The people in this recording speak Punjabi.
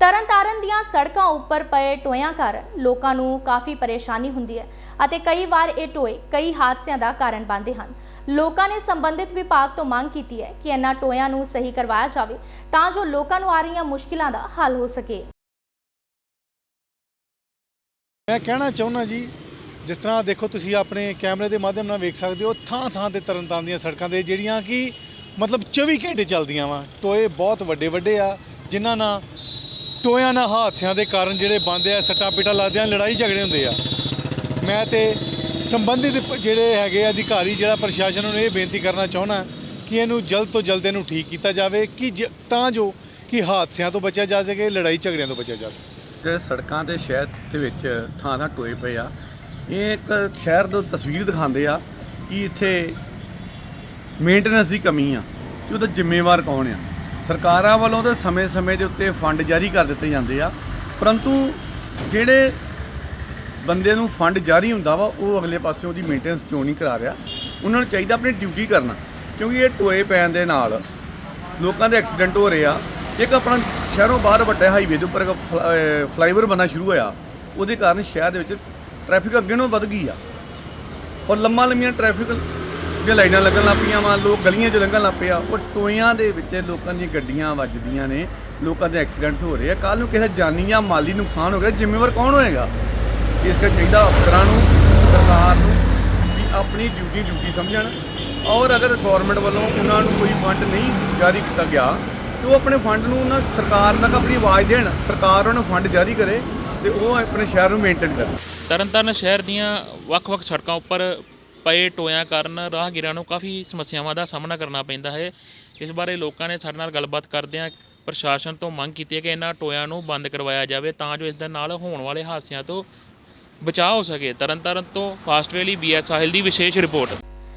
ਤਰਨਤਾਰਨ ਦੀਆਂ ਸੜਕਾਂ ਉੱਪਰ ਪਏ ਟੋਇਆਂ ਕਾਰਨ ਲੋਕਾਂ ਨੂੰ ਕਾਫੀ ਪਰੇਸ਼ਾਨੀ ਹੁੰਦੀ ਹੈ ਅਤੇ ਕਈ ਵਾਰ ਇਹ ਟੋਏ ਕਈ ਹਾਦਸਿਆਂ ਦਾ ਕਾਰਨ ਬਣਦੇ ਹਨ। ਲੋਕਾਂ ਨੇ ਸੰਬੰਧਿਤ ਵਿਭਾਗ ਤੋਂ ਮੰਗ ਕੀਤੀ ਹੈ ਕਿ ਇਹਨਾਂ ਟੋਇਆਂ ਨੂੰ ਸਹੀ ਕਰਵਾਇਆ ਜਾਵੇ ਤਾਂ ਜੋ ਲੋਕਾਂ ਨੂੰ ਆ ਰਹੀਆਂ ਮੁਸ਼ਕਿਲਾਂ ਦਾ ਹੱਲ ਹੋ ਸਕੇ। ਮੈਂ ਕਹਿਣਾ ਚਾਹੁੰਦਾ ਜੀ, ਜਿਸ ਤਰ੍ਹਾਂ ਦੇਖੋ ਤੁਸੀਂ ਆਪਣੇ ਕੈਮਰੇ ਦੇ ਮਾਧਿਅਮ ਨਾਲ ਵੇਖ ਸਕਦੇ ਹੋ ਥਾਂ ਥਾਂ ਤੇ ਤਰਨਤਾਰਨ ਦੀਆਂ ਸੜਕਾਂ ਦੇ ਜਿਹੜੀਆਂ ਕਿ ਮਤਲਬ 24 ਘੰਟੇ ਚੱਲਦੀਆਂ ਵਾ। ਟੋਏ ਬਹੁਤ ਵੱਡੇ ਵੱਡੇ ਆ, ਜਿਨ੍ਹਾਂ ਨਾਲ ਟੋਇਆਂ ਨਾਲ ਹਾਦਸਿਆਂ ਦੇ ਕਾਰਨ ਜਿਹੜੇ ਬੰਦੇ ਆ, ਸੱਟਾਂ ਪੀਟਾਂ ਆ ਲੜਾਈ ਝਗੜੇ ਹੁੰਦੇ ਆ। ਮੈਂ ਤੇ ਸੰਬੰਧਿਤ ਜਿਹੜੇ ਹੈਗੇ ਆ, ਅਧਿਕਾਰੀ ਜਿਹੜਾ ਪ੍ਰਸ਼ਾਸਨ ਨੂੰ ਇਹ ਬੇਨਤੀ ਕਰਨਾ ਚਾਹੁੰਦਾ ਕਿ ਇਹਨੂੰ ਜਲਦ ਤੋਂ ਜਲਦ ਇਹਨੂੰ ਠੀਕ ਕੀਤਾ ਜਾਵੇ, ਕਿ ਜ- ਤਾਂ ਜੋ ਕਿ ਹਾਦਸਿਆਂ ਤੋਂ ਬਚਿਆ ਜਾ ਸਕੇ, ਲੜਾਈ ਝਗੜਿਆਂ ਤੋਂ ਬਚਿਆ ਜਾ ਸਕੇ। ਜਿਹੜੇ ਸੜਕਾਂ ਤੇ ਸ਼ਹਿਰ ਦੇ ਵਿੱਚ ਥਾਂ ਥਾਂ ਟੋਏ ਪਏ ਆ, ਇਹ ਇੱਕ ਸ਼ਹਿਰ ਦੀ ਤਸਵੀਰ ਦਿਖਾਉਂਦੇ ਆ ਕਿ ਇੱਥੇ ਮੇਨਟੇਨੈਂਸ ਦੀ ਕਮੀ ਆ, ਕਿ ਉਹਦਾ ਜ਼ਿੰਮੇਵਾਰ ਕੌਣ ਆ। ਸਰਕਾਰਾਂ ਵੱਲੋਂ ਤਾਂ ਸਮੇਂ-ਸਮੇਂ ਦੇ ਉੱਤੇ ਫੰਡ ਜਾਰੀ ਕਰ ਦਿੱਤੇ ਜਾਂਦੇ ਆ। ਪਰੰਤੂ ਜਿਹੜੇ ਬੰਦੇ ਨੂੰ ਫੰਡ ਜਾਰੀ ਹੁੰਦਾ ਵਾ, ਉਹ ਅਗਲੇ ਪਾਸੇ ਉਹਦੀ ਮੇਨਟੇਨੈਂਸ ਕਿਉਂ ਨਹੀਂ ਕਰਾ ਰਿਹਾ? ਉਹਨਾਂ ਨੂੰ ਚਾਹੀਦਾ ਆਪਣੀ ਡਿਊਟੀ ਕਰਨਾ। ਕਿਉਂਕਿ ਇਹ ਟੋਏ ਪੈਣ ਦੇ ਨਾਲ ਲੋਕਾਂ ਦੇ ਐਕਸੀਡੈਂਟ ਹੋ ਰਹੇ ਆ। ਇੱਕ ਆਪਣਾ ਸ਼ਹਿਰੋਂ ਬਾਹਰ ਵੱਡੇ ਹਾਈਵੇ ਦੇ ਉੱਪਰ ਇੱਕ ਫਲਾਈਓਵਰ ਬਣਨਾ ਸ਼ੁਰੂ ਹੋਇਆ। ਉਹਦੇ ਕਾਰਨ ਸ਼ਹਿਰ ਦੇ ਵਿੱਚ ਟ੍ਰੈਫਿਕ ਅੱਗੇ ਨੂੰ ਵੱਧ ਗਈ ਆ। ਔਰ ਲੰਮਾ ਲੰਮੀਆਂ ਟ੍ਰੈਫਿਕ ਦੀਆਂ ਲਾਈਨਾਂ ਲੱਗਣ ਲੱਗ ਪਈਆਂ ਵਾ, ਲੋਕ ਗਲੀਆਂ 'ਚ ਲੰਘਣ ਲੱਗ ਪਏ ਆ। ਉਹ ਟੋਇਆਂ ਦੇ ਵਿੱਚ ਲੋਕਾਂ ਦੀਆਂ ਗੱਡੀਆਂ ਵੱਜਦੀਆਂ ਨੇ, ਲੋਕਾਂ ਦੇ ਐਕਸੀਡੈਂਟਸ ਹੋ ਰਹੇ ਆ। ਕੱਲ ਨੂੰ ਕਿਸੇ ਜਾਨੀ ਜਾਂ ਮਾਲੀ ਨੁਕਸਾਨ ਹੋ ਗਿਆ, ਜ਼ਿੰਮੇਵਾਰ ਕੌਣ ਹੋਏਗਾ? ਇਸ ਕਰਕੇ ਚਾਹੀਦਾ ਅਫਸਰਾਂ ਨੂੰ, ਸਰਕਾਰ ਨੂੰ ਵੀ ਆਪਣੀ ਡਿਊਟੀ ਡਿਊਟੀ ਸਮਝਣ। ਔਰ ਅਗਰ ਗਵਰਨਮੈਂਟ ਵੱਲੋਂ ਉਹਨਾਂ ਨੂੰ ਕੋਈ ਫੰਡ ਨਹੀਂ ਜਾਰੀ ਕੀਤਾ ਗਿਆ, ਤੇ ਉਹ ਆਪਣੇ ਫੰਡ ਨੂੰ ਉਹਨਾਂ ਸਰਕਾਰ ਤੱਕ ਆਪਣੀ ਆਵਾਜ਼ ਦੇਣ। ਸਰਕਾਰ ਉਹਨਾਂ ਨੂੰ ਫੰਡ ਜਾਰੀ ਕਰੇ ਤੇ ਉਹ ਆਪਣੇ ਸ਼ਹਿਰ ਨੂੰ ਮੇਨਟੇਨ ਕਰੇ ਤਰਨਤਾਰਨ ਸ਼ਹਿਰ ਦੀਆਂ ਵੱਖ-ਵੱਖ ਸੜਕਾਂ ਉੱਪਰ ਪਏ ਟੋਇਆਂ ਕਾਰਨ ਰਾਹਗੀਰਾਂ ਨੂੰ ਕਾਫੀ ਸਮੱਸਿਆਵਾਂ ਦਾ ਸਾਹਮਣਾ ਕਰਨਾ ਪੈਂਦਾ ਹੈ। ਇਸ ਬਾਰੇ ਲੋਕਾਂ ਨੇ ਸਾਡੇ ਨਾਲ ਗੱਲਬਾਤ ਕਰਦਿਆਂ ਪ੍ਰਸ਼ਾਸਨ ਤੋਂ ਮੰਗ ਕੀਤੀ ਹੈ ਕਿ ਇਹਨਾਂ ਟੋਇਆਂ ਨੂੰ ਬੰਦ ਕਰਵਾਇਆ ਜਾਵੇ ਤਾਂ ਜੋ ਇਸ ਦੇ ਨਾਲ ਹੋਣ ਵਾਲੇ ਹਾਦਸਿਆਂ ਤੋਂ ਬਚਾਅ ਹੋ ਸਕੇ। ਤਰਨਤਾਰਨ ਤੋਂ ਫਾਸਟਵੇ ਲਈ ਬੀਐਸ ਸਾਹਿਲ ਦੀ ਵਿਸ਼ੇਸ਼ ਰਿਪੋਰਟ।